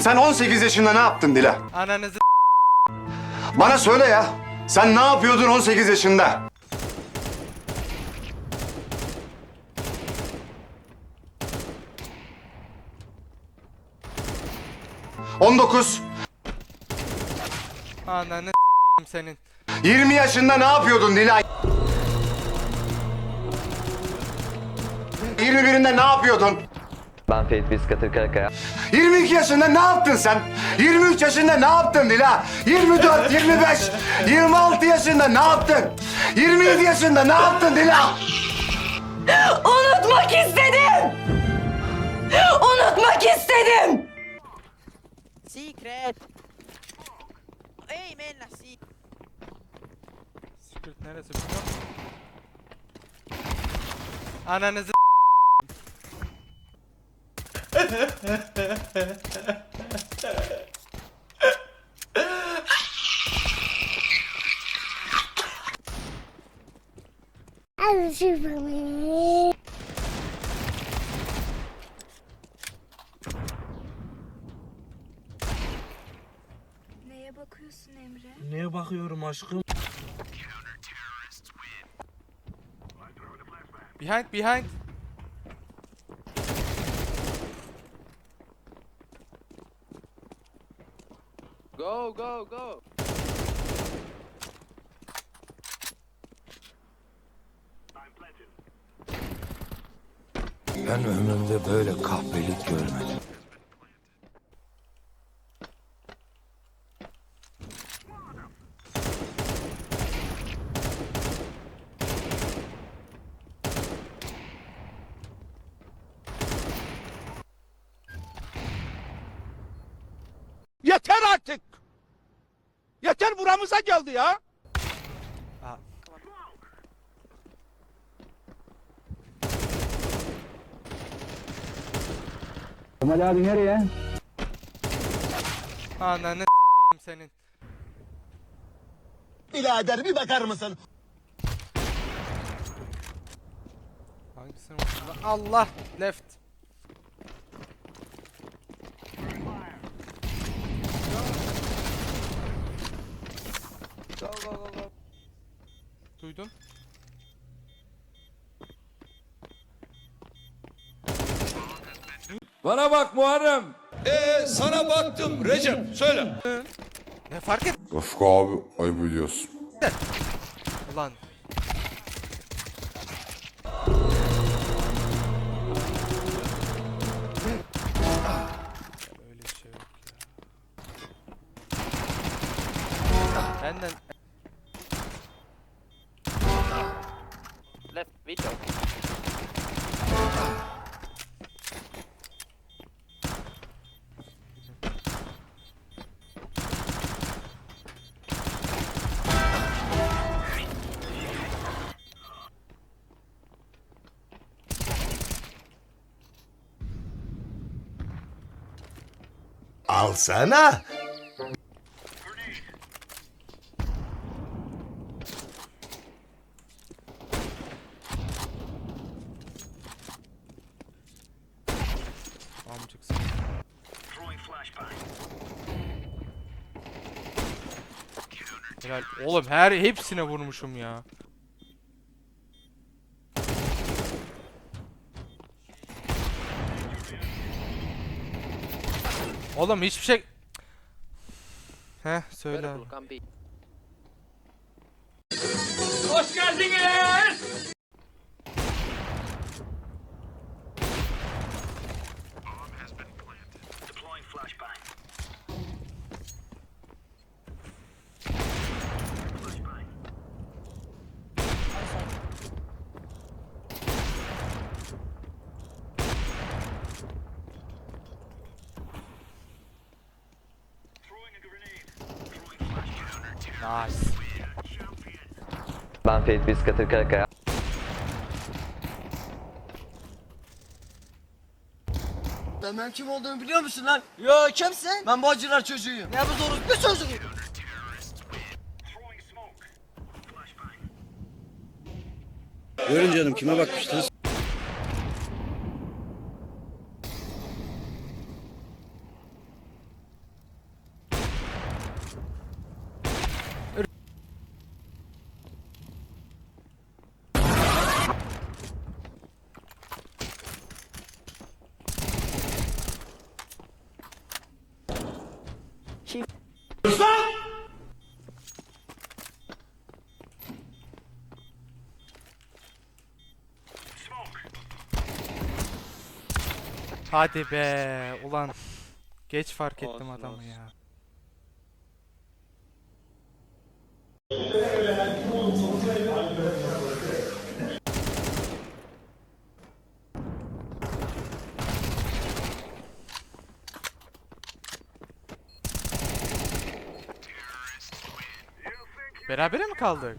Sen 18 yaşında ne yaptın Dila? Ananızı Bana söyle ya. Sen ne yapıyordun 18 yaşında? On dokuz, ananı s**eyim senin. 20 yaşında ne yapıyordun Dila? 21'inde ne yapıyordun? Ben Ferit Biskatır Karakaya. 22 yaşında ne yaptın sen? 23 yaşında ne yaptın Dila? 24, 25, 26 yaşında ne yaptın? 27 yaşında ne yaptın Dila? Unutmak istedim. Unutmak istedim. Secret. Ey men la si. Secret neresi biliyor musun? Ananızı I'm Superman. Neye bakıyorsun Emre? Neye bakıyorum aşkım? Behind behind. Go go go. Ben ömrümde böyle kahpelik görmedim. Yeter artık! Yeter buramıza geldi ya! Ananı s**eyim senin. Birader bir bakar mısın? Hangisini? Allah left. Go go go go. Duydun? Bana bak Muharrem. sana baktım Recep söyle. Ne fark et Rıfkı abi ayıp ediyorsun. ulan. Window. Alsana! amcıksın. Helal. Oğlum her hepsine vurmuşum ya. Oğlum hiçbir şey... Heh söyle abi. Careful, Nice. Ben Ferit Biskatır Karakaya. Ben kim olduğumu biliyor musun lan? Yo kimsin? Ben Bağcılar çocuğuyum. Ne bu zoruz bir çocuğu? Görün canım kime bakmıştınız? Hadi be ulan. Geç fark ettim Olsun, adamı olsun. ya. Berabere mi kaldık?